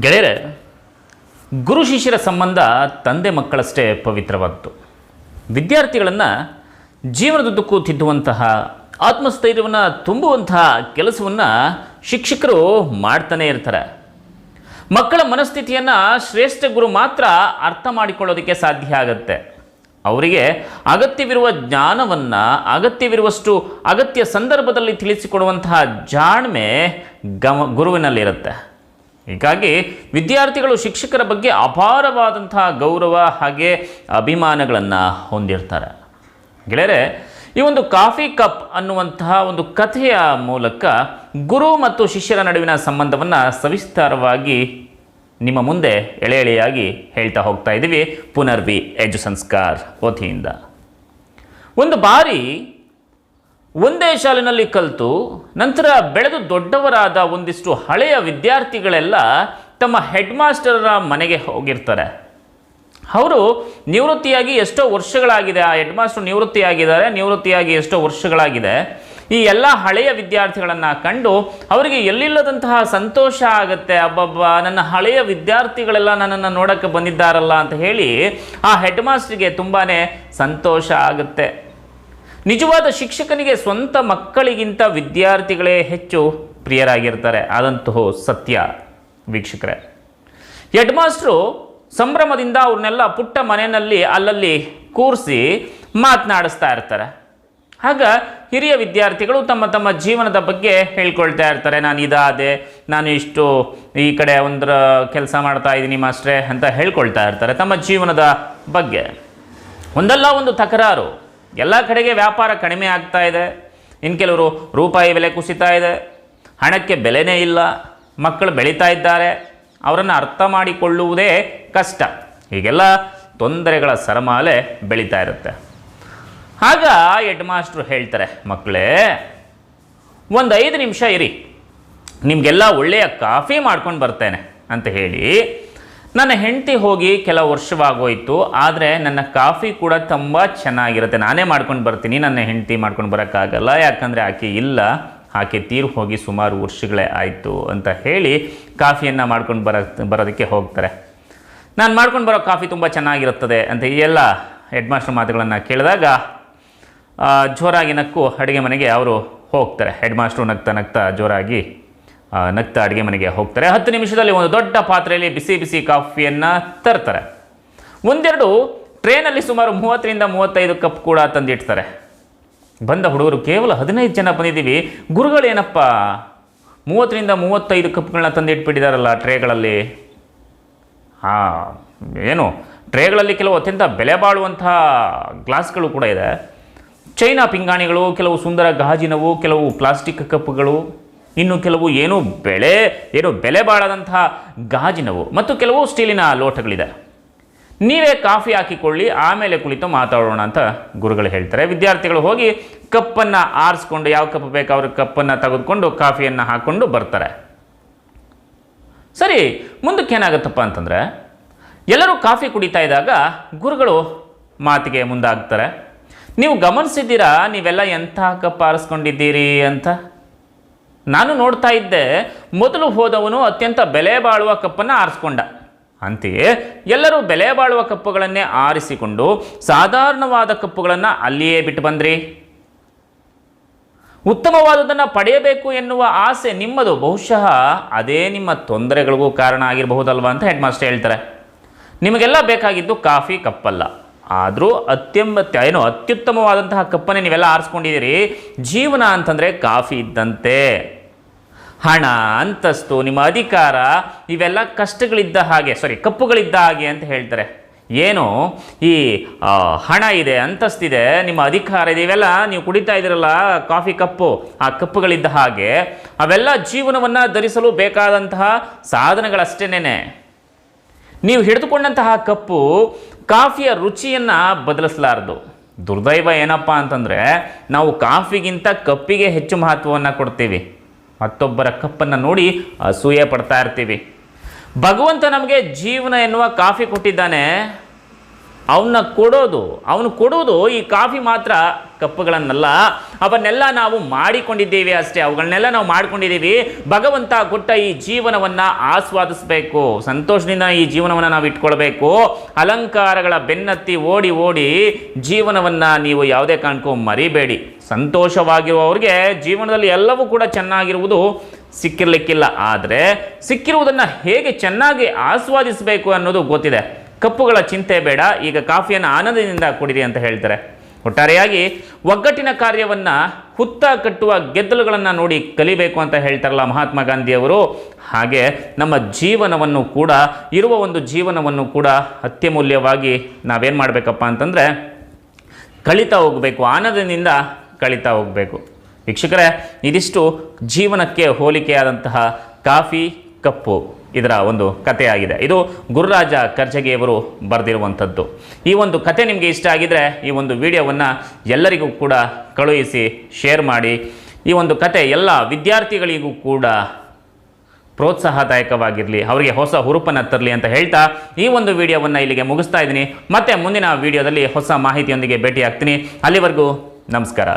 ಗೆಳೆಯರೆ, ಗುರು ಶಿಷ್ಯರ ಸಂಬಂಧ ತಂದೆ ಮಕ್ಕಳಷ್ಟೇ ಪವಿತ್ರವಾದ್ದು. ವಿದ್ಯಾರ್ಥಿಗಳನ್ನು ಜೀವನದುದ್ದಕ್ಕೂ ತಿದ್ದುವಂತಹ, ಆತ್ಮಸ್ಥೈರ್ಯವನ್ನು ತುಂಬುವಂತಹ ಕೆಲಸವನ್ನು ಶಿಕ್ಷಕರು ಮಾಡ್ತಾನೆ ಇರ್ತಾರೆ. ಮಕ್ಕಳ ಮನಸ್ಥಿತಿಯನ್ನು ಶ್ರೇಷ್ಠ ಗುರು ಮಾತ್ರ ಅರ್ಥ ಮಾಡಿಕೊಳ್ಳೋದಕ್ಕೆ ಸಾಧ್ಯ ಆಗುತ್ತೆ. ಅವರಿಗೆ ಅಗತ್ಯವಿರುವ ಜ್ಞಾನವನ್ನು, ಅಗತ್ಯವಿರುವಷ್ಟು ಅಗತ್ಯ ಸಂದರ್ಭದಲ್ಲಿ ತಿಳಿಸಿಕೊಡುವಂತಹ ಜಾಣ್ಮೆ ಗಮ, ಗುರುವಿನಲ್ಲಿರುತ್ತೆ. ಹೀಗಾಗಿ ವಿದ್ಯಾರ್ಥಿಗಳು ಶಿಕ್ಷಕರ ಬಗ್ಗೆ ಅಪಾರವಾದಂತಹ ಗೌರವ ಹಾಗೆ ಅಭಿಮಾನಗಳನ್ನು ಹೊಂದಿರ್ತಾರೆ. ಗೆಳೆಯರೆ, ಈ ಒಂದು ಕಾಫಿ ಕಪ್ ಅನ್ನುವಂತಹ ಒಂದು ಕಥೆಯ ಮೂಲಕ ಗುರು ಮತ್ತು ಶಿಷ್ಯರ ನಡುವಿನ ಸಂಬಂಧವನ್ನು ಸವಿಸ್ತಾರವಾಗಿ ನಿಮ್ಮ ಮುಂದೆ ಎಳೆ ಎಳೆಯಾಗಿ ಹೇಳ್ತಾ ಹೋಗ್ತಾ ಇದ್ದೀವಿ ಪುನರ್ವಿ ಎಜು ಸಂಸ್ಕಾರ್ ವತಿಯಿಂದ. ಒಂದು ಬಾರಿ ಒಂದೇ ಶಾಲಿನಲ್ಲಿ ಕಲಿತು ನಂತರ ಬೆಳೆದು ದೊಡ್ಡವರಾದ ಒಂದಿಷ್ಟು ಹಳೆಯ ವಿದ್ಯಾರ್ಥಿಗಳೆಲ್ಲ ತಮ್ಮ ಹೆಡ್ ಮನೆಗೆ ಹೋಗಿರ್ತಾರೆ. ಅವರು ನಿವೃತ್ತಿಯಾಗಿ ಎಷ್ಟೋ ವರ್ಷಗಳಾಗಿದೆ, ಆ ಹೆಡ್ ಮಾಸ್ಟರ್ ನಿವೃತ್ತಿಯಾಗಿದ್ದಾರೆ, ನಿವೃತ್ತಿಯಾಗಿ ಎಷ್ಟೋ ವರ್ಷಗಳಾಗಿದೆ. ಈ ಎಲ್ಲ ಹಳೆಯ ವಿದ್ಯಾರ್ಥಿಗಳನ್ನು ಕಂಡು ಅವರಿಗೆ ಎಲ್ಲಿಲ್ಲದಂತಹ ಸಂತೋಷ ಆಗುತ್ತೆ, ಅಬ್ಬಬ್ಬ, ನನ್ನ ಹಳೆಯ ವಿದ್ಯಾರ್ಥಿಗಳೆಲ್ಲ ನನ್ನನ್ನು ನೋಡೋಕ್ಕೆ ಬಂದಿದ್ದಾರಲ್ಲ ಅಂತ ಹೇಳಿ ಆ ಹೆಡ್ ಮಾಸ್ಟ್ರಿಗೆ ತುಂಬಾ ಸಂತೋಷ ಆಗುತ್ತೆ. ನಿಜವಾದ ಶಿಕ್ಷಕನಿಗೆ ಸ್ವಂತ ಮಕ್ಕಳಿಗಿಂತ ವಿದ್ಯಾರ್ಥಿಗಳೇ ಹೆಚ್ಚು ಪ್ರಿಯರಾಗಿರ್ತಾರೆ. ಆದಂತಹ ಸತ್ಯ, ವೀಕ್ಷಕರೇ. ಹೆಡ್ ಮಾಸ್ಟ್ರು ಸಂಭ್ರಮದಿಂದ ಅವ್ರನ್ನೆಲ್ಲ ಪುಟ್ಟ ಮನೆಯಲ್ಲಿ ಅಲ್ಲಲ್ಲಿ ಕೂರಿಸಿ ಮಾತನಾಡಿಸ್ತಾ ಇರ್ತಾರೆ. ಆಗ ಹಿರಿಯ ವಿದ್ಯಾರ್ಥಿಗಳು ತಮ್ಮ ತಮ್ಮ ಜೀವನದ ಬಗ್ಗೆ ಹೇಳ್ಕೊಳ್ತಾ ಇರ್ತಾರೆ. ನಾನು ಇದಾದೆ, ನಾನು ಇಷ್ಟು ಈ ಕಡೆ ಒಂದರ ಕೆಲಸ ಮಾಡ್ತಾ ಇದ್ದೀನಿ ಮಾಸ್ಟ್ರೆ ಅಂತ ಹೇಳ್ಕೊಳ್ತಾ ಇರ್ತಾರೆ ತಮ್ಮ ಜೀವನದ ಬಗ್ಗೆ. ಒಂದಲ್ಲ ಒಂದು ತಕರಾರು. ಎಲ್ಲ ಕಡೆಗೆ ವ್ಯಾಪಾರ ಕಡಿಮೆ ಆಗ್ತಾ ಇದೆ. ಇನ್ನು ಕೆಲವರು ರೂಪಾಯಿ ಬೆಲೆ ಕುಸಿತಾ ಇದೆ. ಹಣಕ್ಕೆ ಬೆಲೆನೇ ಇಲ್ಲ. ಮಕ್ಕಳು ಬೆಳೀತಾ ಇದ್ದಾರೆ. ಅವರನ್ನು ಅರ್ಥ ಮಾಡಿಕೊಳ್ಳುವುದೇ ಕಷ್ಟ. ಹೀಗೆಲ್ಲ ತೊಂದರೆಗಳ ಸರಮಾಲೆ ಬೆಳೀತಾ ಇರುತ್ತೆ. ಆಗ ಹೆಡ್ ಮಾಸ್ಟ್ರು ಹೇಳ್ತಾರೆ, ಮಕ್ಕಳೇ, ಒಂದು ಐದು ನಿಮಿಷ ಇರಿ. ನಿಮಗೆಲ್ಲ ಒಳ್ಳೆಯ ಕಾಫಿ ಮಾಡ್ಕೊಂಡು ಬರ್ತೇನೆ ಅಂತ ಹೇಳಿ ನನ್ನ ಹೆಂಡತಿ ಹೋಗಿ ಕೆಲವು ವರ್ಷವಾಗೋಯ್ತು, ಆದರೆ ನನ್ನ ಕಾಫಿ ಕೂಡ ತುಂಬ ಚೆನ್ನಾಗಿರುತ್ತೆ. ನಾನೇ ಮಾಡ್ಕೊಂಡು ಬರ್ತೀನಿ, ನನ್ನ ಹೆಂಡತಿ ಮಾಡ್ಕೊಂಡು ಬರೋಕ್ಕಾಗಲ್ಲ. ಯಾಕಂದರೆ ಆಕೆ ಇಲ್ಲ, ಆಕೆ ತೀರು ಹೋಗಿ ಸುಮಾರು ವರ್ಷಗಳೇ ಆಯಿತು ಅಂತ ಹೇಳಿ ಕಾಫಿಯನ್ನು ಮಾಡ್ಕೊಂಡು ಬರೋ, ಬರೋದಕ್ಕೆ ಹೋಗ್ತಾರೆ. ನಾನು ಮಾಡ್ಕೊಂಡು ಬರೋ ಕಾಫಿ ತುಂಬ ಚೆನ್ನಾಗಿರುತ್ತದೆ ಅಂತ ಈ ಎಲ್ಲ ಹೆಡ್ ಮಾಸ್ಟರ್ ಮಾತುಗಳನ್ನು ಕೇಳಿದಾಗ ಜೋರಾಗಿ ನಕ್ಕು ಅಡುಗೆ ಮನೆಗೆ ಅವರು ಹೋಗ್ತಾರೆ. ಹೆಡ್ ಮಾಸ್ಟ್ರು ನಗ್ತಾ ನಗ್ತಾ ಜೋರಾಗಿ ನಗ್ತಾ ಅಡುಗೆ ಮನೆಗೆ ಹೋಗ್ತಾರೆ. ಹತ್ತು ನಿಮಿಷದಲ್ಲಿ ಒಂದು ದೊಡ್ಡ ಪಾತ್ರೆಯಲ್ಲಿ ಬಿಸಿ ಬಿಸಿ ಕಾಫಿಯನ್ನು ತರ್ತಾರೆ. ಒಂದೆರಡು ಟ್ರೇನಲ್ಲಿ ಸುಮಾರು ಮೂವತ್ತರಿಂದ ಮೂವತ್ತೈದು ಕಪ್ ಕೂಡ ತಂದಿಡ್ತಾರೆ. ಬಂದ ಹುಡುಗರು ಕೇವಲ ಹದಿನೈದು ಜನ ಬಂದಿದ್ದೀವಿ. ಗುರುಗಳೇನಪ್ಪ ಮೂವತ್ತರಿಂದ ಮೂವತ್ತೈದು ಕಪ್ಗಳನ್ನ ತಂದಿಟ್ಬಿಟ್ಟಿದಾರಲ್ಲ ಟ್ರೇಗಳಲ್ಲಿ. ಹಾಂ, ಏನು? ಟ್ರೇಗಳಲ್ಲಿ ಕೆಲವು ಅತ್ಯಂತ ಬೆಲೆ ಬಾಳುವಂಥ ಗ್ಲಾಸ್ಗಳು ಕೂಡ ಇದೆ. ಚೈನಾ ಪಿಂಗಾಣಿಗಳು, ಕೆಲವು ಸುಂದರ ಗಾಜಿನವು, ಕೆಲವು ಪ್ಲಾಸ್ಟಿಕ್ ಕಪ್ಗಳು. ಇನ್ನು ಕೆಲವು ಏನು ಬೆಳೆ, ಏನು ಬೆಲೆ ಬಾಳದಂತಹ ಗಾಜಿನವು. ಮತ್ತು ಕೆಲವು ಸ್ಟೀಲಿನ ಲೋಟಗಳಿದೆ ನೀವೇ ಕಾಫಿ ಹಾಕಿಕೊಳ್ಳಿ, ಆಮೇಲೆ ಕುಳಿತು ಮಾತಾಡೋಣ ಅಂತ ಗುರುಗಳು ಹೇಳ್ತಾರೆ. ವಿದ್ಯಾರ್ಥಿಗಳು ಹೋಗಿ ಕಪ್ಪನ್ನು ಆರಿಸ್ಕೊಂಡು, ಯಾವ ಕಪ್ ಬೇಕು ಅವ್ರ ಕಪ್ಪನ್ನು ತೆಗೆದುಕೊಂಡು ಕಾಫಿಯನ್ನು ಹಾಕ್ಕೊಂಡು ಬರ್ತಾರೆ. ಸರಿ, ಮುಂದಕ್ಕೆ ಏನಾಗುತ್ತಪ್ಪ ಅಂತಂದರೆ, ಎಲ್ಲರೂ ಕಾಫಿ ಕುಡಿತಾ ಇದ್ದಾಗ ಗುರುಗಳು ಮಾತಿಗೆ ಮುಂದಾಗ್ತಾರೆ. ನೀವು ಗಮನಿಸಿದ್ದೀರಾ, ನೀವೆಲ್ಲ ಎಂಥ ಕಪ್ ಆರಿಸ್ಕೊಂಡಿದ್ದೀರಿ ಅಂತ? ನಾನು ನೋಡ್ತಾ ಇದ್ದೆ, ಮೊದಲು ಹೋದವನು ಅತ್ಯಂತ ಬೆಲೆ ಬಾಳುವ ಕಪ್ಪನ್ನು ಆರಿಸ್ಕೊಂಡ. ಅಂತೆಯೇ, ಎಲ್ಲರೂ ಬೆಲೆ ಬಾಳುವ ಕಪ್ಪುಗಳನ್ನೇ ಆರಿಸಿಕೊಂಡು ಸಾಧಾರಣವಾದ ಕಪ್ಪುಗಳನ್ನು ಅಲ್ಲಿಯೇ ಬಿಟ್ಟು ಬಂದ್ರಿ. ಉತ್ತಮವಾದುದನ್ನು ಪಡೆಯಬೇಕು ಎನ್ನುವ ಆಸೆ ನಿಮ್ಮದು. ಬಹುಶಃ ಅದೇ ನಿಮ್ಮ ತೊಂದರೆಗಳಿಗೂ ಕಾರಣ ಆಗಿರಬಹುದಲ್ವಾ ಅಂತ ಹೆಡ್ ಮಾಸ್ಟರ್ ಹೇಳ್ತಾರೆ. ನಿಮಗೆಲ್ಲ ಬೇಕಾಗಿದ್ದು ಕಾಫಿ ಕಪ್ಪಲ್ಲ. ಆದರೂ ಅತ್ಯಂಬತ್ಯ ಏನು, ಅತ್ಯುತ್ತಮವಾದಂತಹ ಕಪ್ಪನ್ನೇ ನೀವೆಲ್ಲ ಆರಿಸ್ಕೊಂಡಿದ್ದೀರಿ. ಜೀವನ ಅಂತಂದರೆ ಕಾಫಿ ಇದ್ದಂತೆ. ಹಣ, ಅಂತಸ್ತು, ನಿಮ್ಮ ಅಧಿಕಾರ, ಇವೆಲ್ಲ ಕಷ್ಟಗಳಿದ್ದ ಹಾಗೆ ಸಾರಿ ಕಪ್ಪುಗಳಿದ್ದ ಹಾಗೆ ಅಂತ ಹೇಳ್ತಾರೆ. ಏನು? ಈ ಹಣ ಇದೆ ಅಂತಸ್ತಿದೆ ನಿಮ್ಮ ಅಧಿಕಾರ ಇದೆ, ಇವೆಲ್ಲ ನೀವು ಕುಡಿತಾ ಇದ್ದೀರಲ್ಲ, ಕಾಫಿ ಕಪ್ಪು, ಆ ಕಪ್ಪುಗಳಿದ್ದ ಹಾಗೆ, ಅವೆಲ್ಲ ಜೀವನವನ್ನು ಧರಿಸಲು ಬೇಕಾದಂತಹ ಸಾಧನಗಳಷ್ಟೇನೆ ನೀವು ಹಿಡಿದುಕೊಂಡಂತಹ ಕಪ್ಪು, ಕಾಫಿಯ ರುಚಿಯನ್ನು ಬದಲಿಸಲಾರದು. ದುರ್ದೈವ ಏನಪ್ಪ ಅಂತಂದರೆ, ನಾವು ಕಾಫಿಗಿಂತ ಕಪ್ಪಿಗೆ ಹೆಚ್ಚು ಮಹತ್ವವನ್ನು ಕೊಡ್ತೀವಿ. ಮತ್ತೊಬ್ಬರ ಕಪ್ಪನ್ನು ನೋಡಿ ಅಸೂಯೆ ಪಡ್ತಾ ಇರ್ತೀವಿ. ಭಗವಂತ ನಮಗೆ ಜೀವನ ಎನ್ನುವ ಕಾಫಿ ಕೊಟ್ಟಿದ್ದಾನೆ. ಅವನ್ನ ಕೊಡೋದು, ಅವನು ಕೊಡೋದು ಈ ಕಾಫಿ ಮಾತ್ರ ಕಪ್ಪುಗಳನ್ನೆಲ್ಲ ಅವನ್ನೆಲ್ಲ ನಾವು ಮಾಡಿಕೊಂಡಿದ್ದೇವೆ ಅಷ್ಟೇ. ಅವುಗಳನ್ನೆಲ್ಲ ನಾವು ಮಾಡಿಕೊಂಡಿದ್ದೀವಿ. ಭಗವಂತ ಕೊಟ್ಟ ಈ ಜೀವನವನ್ನು ಆಸ್ವಾದಿಸಬೇಕು. ಸಂತೋಷದಿಂದ ಈ ಜೀವನವನ್ನು ನಾವು ಇಟ್ಕೊಳ್ಬೇಕು. ಅಲಂಕಾರಗಳ ಬೆನ್ನತ್ತಿ ಓಡಿ ಓಡಿ ಜೀವನವನ್ನು ನೀವು ಯಾವುದೇ ಕಾರಣಕ್ಕೂ ಮರಿಬೇಡಿ. ಸಂತೋಷವಾಗಿರುವವ್ರಿಗೆ ಜೀವನದಲ್ಲಿ ಎಲ್ಲವೂ ಕೂಡ ಚೆನ್ನಾಗಿರುವುದು ಸಿಕ್ಕಿರಲಿಕ್ಕಿಲ್ಲ. ಆದರೆ ಸಿಕ್ಕಿರುವುದನ್ನು ಹೇಗೆ ಚೆನ್ನಾಗಿ ಆಸ್ವಾದಿಸಬೇಕು ಅನ್ನೋದು ಗೊತ್ತಿದೆ. ಕಪ್ಪುಗಳ ಚಿಂತೆ ಬೇಡ. ಈಗ ಕಾಫಿಯನ್ನು ಆನಂದದಿಂದ ಕುಡಿರಿ ಅಂತ ಹೇಳ್ತಾರೆ. ಒಟ್ಟಾರೆಯಾಗಿ ಒಗ್ಗಟ್ಟಿನ ಕಾರ್ಯವನ್ನು ಹುತ್ತ ಕಟ್ಟುವ ಗೆದ್ದಲುಗಳನ್ನು ನೋಡಿ ಕಲಿಬೇಕು ಅಂತ ಹೇಳ್ತಾರಲ್ಲ ಮಹಾತ್ಮ ಗಾಂಧಿಯವರು. ಹಾಗೆ ನಮ್ಮ ಜೀವನವನ್ನು ಕೂಡ, ಇರುವ ಒಂದು ಜೀವನವನ್ನು ಕೂಡ ಅತ್ಯಮೂಲ್ಯವಾಗಿ ನಾವೇನು ಮಾಡಬೇಕಪ್ಪ ಅಂತಂದರೆ ಕಳೀತಾ ಹೋಗಬೇಕು, ಆನಂದದಿಂದ ಕಳೀತಾ ಹೋಗಬೇಕು. ವೀಕ್ಷಕರೇ, ಇದಿಷ್ಟು ಜೀವನಕ್ಕೆ ಹೋಲಿಕೆಯಾದಂತಹ ಕಾಫಿ ಕಪ್ಪು. ಇದರ ಒಂದು ಕಥೆಯಾಗಿದೆ. ಇದು ಗುರುರಾಜ ಕರ್ಜಗಿಯವರು ಬರೆದಿರುವಂಥದ್ದು. ಈ ಒಂದು ಕತೆ ನಿಮಗೆ ಇಷ್ಟ ಆಗಿದರೆ ಈ ಒಂದು ವಿಡಿಯೋವನ್ನು ಎಲ್ಲರಿಗೂ ಕೂಡ ಕಳುಹಿಸಿ, ಶೇರ್ ಮಾಡಿ. ಈ ಒಂದು ಕತೆ ಎಲ್ಲ ವಿದ್ಯಾರ್ಥಿಗಳಿಗೂ ಕೂಡ ಪ್ರೋತ್ಸಾಹದಾಯಕವಾಗಿರಲಿ, ಅವರಿಗೆ ಹೊಸ ಹುರುಪನ್ನು ತರಲಿ ಅಂತ ಹೇಳ್ತಾ ಈ ಒಂದು ವಿಡಿಯೋವನ್ನು ಇಲ್ಲಿಗೆ ಮುಗಿಸ್ತಾ ಇದ್ದೀನಿ. ಮತ್ತೆ ಮುಂದಿನ ವಿಡಿಯೋದಲ್ಲಿ ಹೊಸ ಮಾಹಿತಿಯೊಂದಿಗೆ ಭೇಟಿಯಾಗ್ತೀನಿ. ಅಲ್ಲಿವರೆಗೂ ನಮಸ್ಕಾರ.